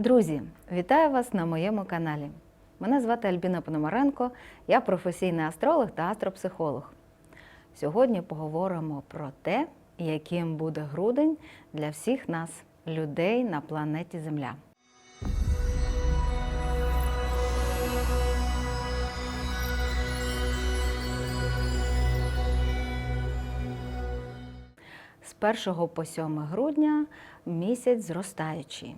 Друзі, вітаю вас на моєму каналі. Мене звати Альбіна Пономаренко, я професійний астролог та астропсихолог. Сьогодні поговоримо про те, яким буде грудень для всіх нас, людей на планеті Земля. З 1 по 7 грудня місяць зростаючий.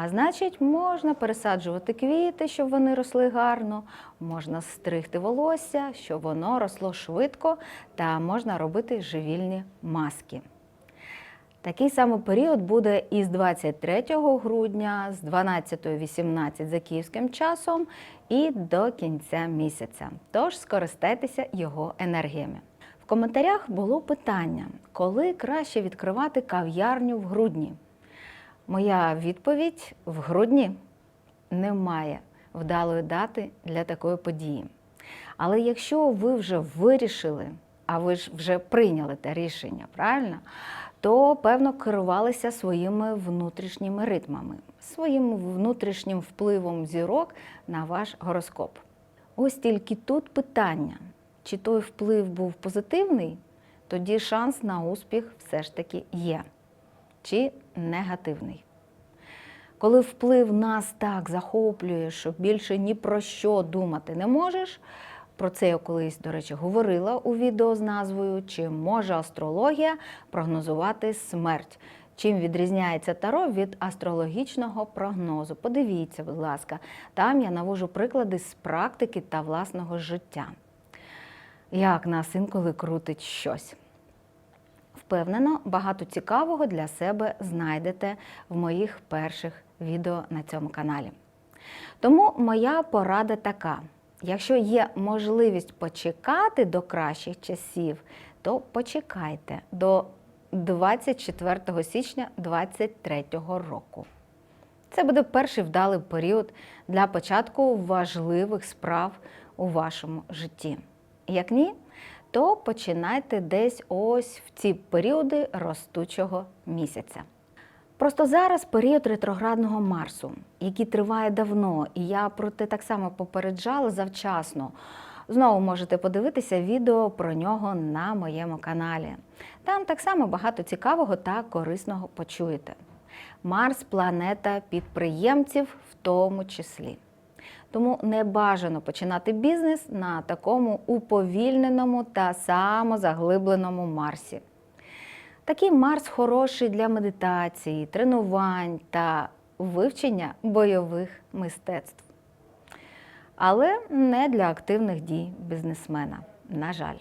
А значить, можна пересаджувати квіти, щоб вони росли гарно, можна стригти волосся, щоб воно росло швидко, та можна робити живільні маски. Такий самий період буде із 23 грудня, з 12.18 за київським часом і до кінця місяця. Тож скористайтеся його енергіями. В коментарях було питання, коли краще відкривати кав'ярню в грудні. Моя відповідь в грудні немає вдалої дати для такої події. Але якщо ви вже вирішили, а ви ж вже прийняли те рішення, правильно? То певно керувалися своїми внутрішніми ритмами, своїм внутрішнім впливом зірок на ваш гороскоп. Ось тільки тут питання: чи той вплив був позитивний, тоді шанс на успіх все ж таки є, чи негативний. Коли вплив нас так захоплює, що більше ні про що думати не можеш. Про це я колись, до речі, говорила у відео з назвою Чи може астрологія прогнозувати смерть? Чим відрізняється таро від астрологічного прогнозу? Подивіться, будь ласка, там я навожу приклади з практики та власного життя. Як нас інколи крутить щось. Впевнено, багато цікавого для себе знайдете в моїх перших відео на цьому каналі. Тому моя порада така: якщо є можливість почекати до кращих часів, то почекайте до 24 січня 2023 року. Це буде перший вдалий період для початку важливих справ у вашому житті. Як ні, то починайте десь ось в ці періоди ростучого місяця. Просто зараз період ретроградного Марсу, який триває давно, і я про те так само попереджала завчасно. Знову можете подивитися відео про нього на моєму каналі. Там так само багато цікавого та корисного почуєте. Марс планета підприємців в тому числі. Тому не бажано починати бізнес на такому уповільненому та самозаглибленому Марсі. Такий Марс хороший для медитації, тренувань та вивчення бойових мистецтв. Але не для активних дій бізнесмена, на жаль.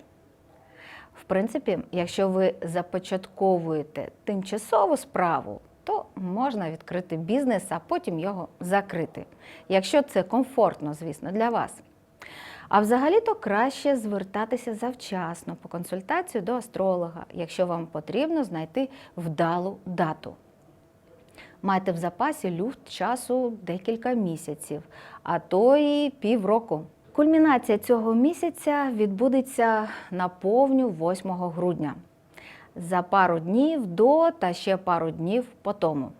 В принципі, якщо ви започатковуєте тимчасову справу, то можна відкрити бізнес, а потім його закрити, якщо це комфортно, звісно, для вас. А взагалі-то краще звертатися завчасно по консультацію до астролога, якщо вам потрібно знайти вдалу дату. Майте в запасі люфт часу декілька місяців, а то і півроку. Кульмінація цього місяця відбудеться на повню 8 грудня. За пару днів до та ще пару днів по тому.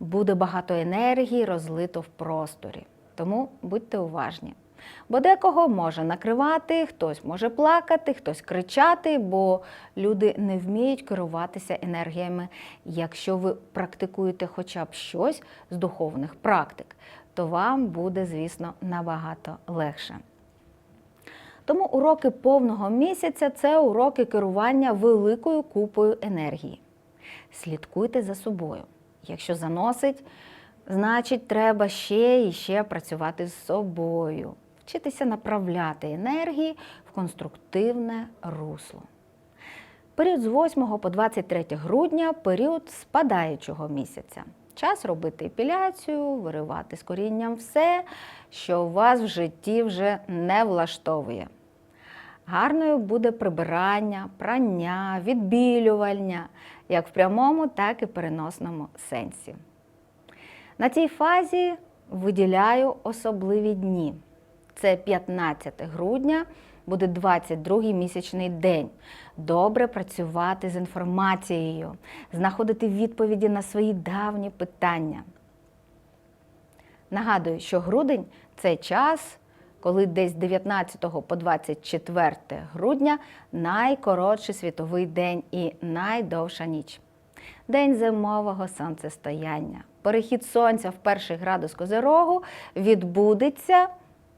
Буде багато енергії розлито в просторі, тому будьте уважні. Бо декого може накривати, хтось може плакати, хтось кричати, бо люди не вміють керуватися енергіями. Якщо ви практикуєте хоча б щось з духовних практик, то вам буде, звісно, набагато легше. Тому уроки повного місяця це уроки керування великою купою енергії. Слідкуйте за собою. Якщо заносить, значить треба ще і ще працювати з собою вчитися направляти енергії в конструктивне русло. Період з 8 по 23 грудня період спадаючого місяця. Час робити епіляцію, виривати з корінням все, що вас в житті вже не влаштовує. Гарною буде прибирання, прання, відбілювання, як в прямому, так і переносному сенсі. На цій фазі виділяю особливі дні. Це 15 грудня, буде 22-й місячний день. Добре працювати з інформацією, знаходити відповіді на свої давні питання. Нагадую, що грудень це час, коли десь 19 по 24 грудня найкоротший світовий день і найдовша ніч. День зимового сонцестояння. Перехід сонця в перший градус Козирогу відбудеться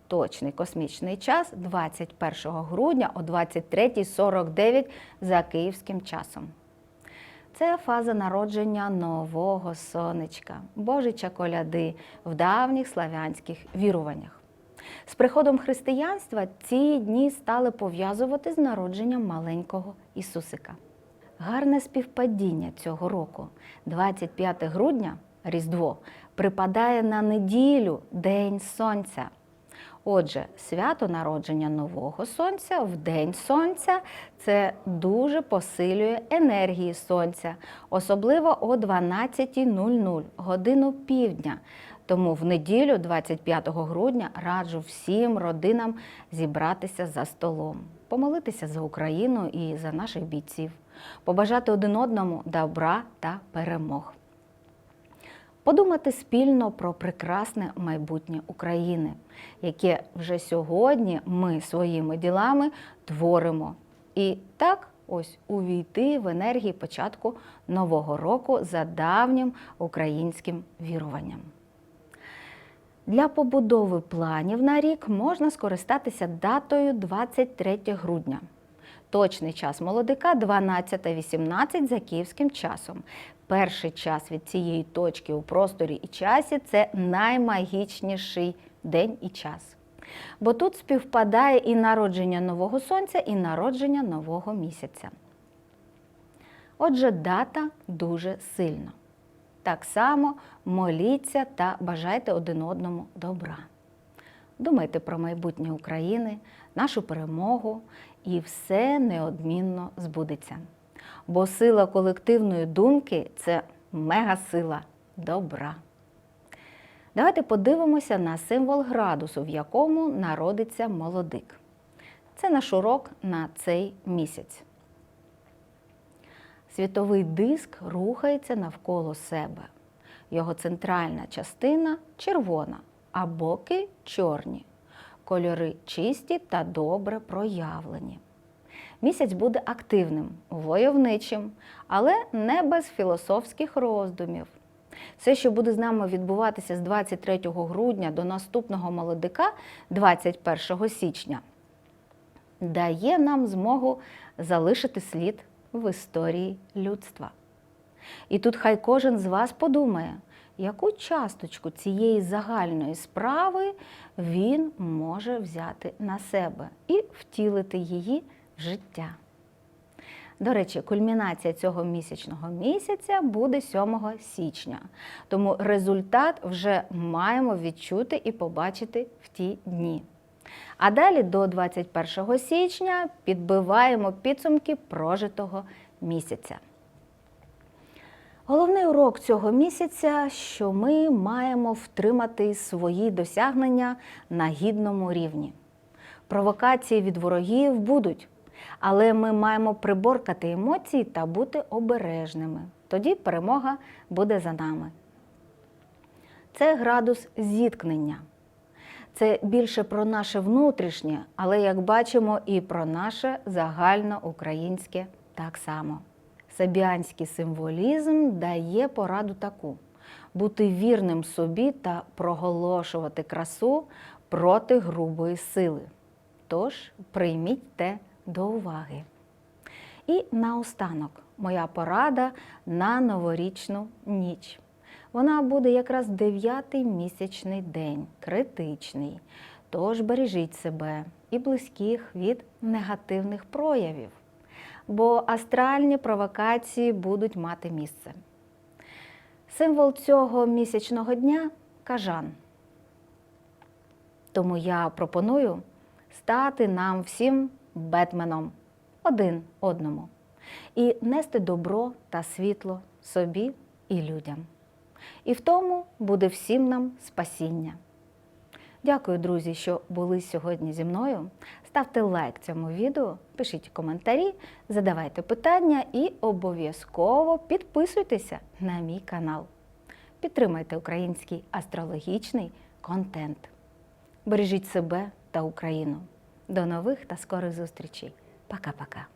точний космічний час 21 грудня о 23.49 за київським часом. Це фаза народження нового сонечка, божича коляди в давніх славянських віруваннях. З приходом християнства ці дні стали пов'язувати з народженням маленького Ісусика. Гарне співпадіння цього року, 25 грудня, Різдво, припадає на неділю День Сонця. Отже, свято народження нового сонця в День Сонця це дуже посилює енергії сонця, особливо о 12.00 годину півдня. Тому в неділю, 25 грудня, раджу всім родинам зібратися за столом, помолитися за Україну і за наших бійців, побажати один одному добра та перемог. Подумати спільно про прекрасне майбутнє України, яке вже сьогодні ми своїми ділами творимо. І так ось увійти в енергії початку нового року за давнім українським віруванням. Для побудови планів на рік можна скористатися датою 23 грудня. Точний час молодика 12.18 за київським часом. Перший час від цієї точки у просторі і часі це наймагічніший день і час. Бо тут співпадає і народження нового сонця, і народження нового місяця. Отже, дата дуже сильна. Так само моліться та бажайте один одному добра. Думайте про майбутнє України, нашу перемогу, і все неодмінно збудеться. Бо сила колективної думки це мегасила добра. Давайте подивимося на символ градусу, в якому народиться молодик. Це наш урок на цей місяць. Світовий диск рухається навколо себе. Його центральна частина червона, а боки чорні. Кольори чисті та добре проявлені. Місяць буде активним, войовничим, але не без філософських роздумів. Все, що буде з нами відбуватися з 23 грудня до наступного молодика, 21 січня, дає нам змогу залишити слід в історії людства. І тут хай кожен з вас подумає, яку часточку цієї загальної справи він може взяти на себе і втілити її в життя. До речі, кульмінація цього місячного місяця буде 7 січня, тому результат вже маємо відчути і побачити в ті дні. А далі до 21 січня підбиваємо підсумки прожитого місяця. Головний урок цього місяця, що ми маємо втримати свої досягнення на гідному рівні. Провокації від ворогів будуть, але ми маємо приборкати емоції та бути обережними. Тоді перемога буде за нами. Це градус зіткнення. Це більше про наше внутрішнє, але, як бачимо, і про наше загальноукраїнське так само. Сабіанський символізм дає пораду таку: бути вірним собі та проголошувати красу проти грубої сили. Тож прийміть те до уваги. І наостанок моя порада на новорічну ніч. Вона буде якраз дев'ятий місячний день, критичний. Тож бережіть себе і близьких від негативних проявів бо астральні провокації будуть мати місце. Символ цього місячного дня кажан. Тому я пропоную стати нам всім бетменом один одному і нести добро та світло собі і людям. І в тому буде всім нам спасіння. Дякую, друзі, що були сьогодні зі мною. Ставте лайк цьому відео, пишіть коментарі, задавайте питання і обов'язково підписуйтеся на мій канал. підтримайте український астрологічний контент. Бережіть себе та Україну. До нових та скорих зустрічей. Пока-пока.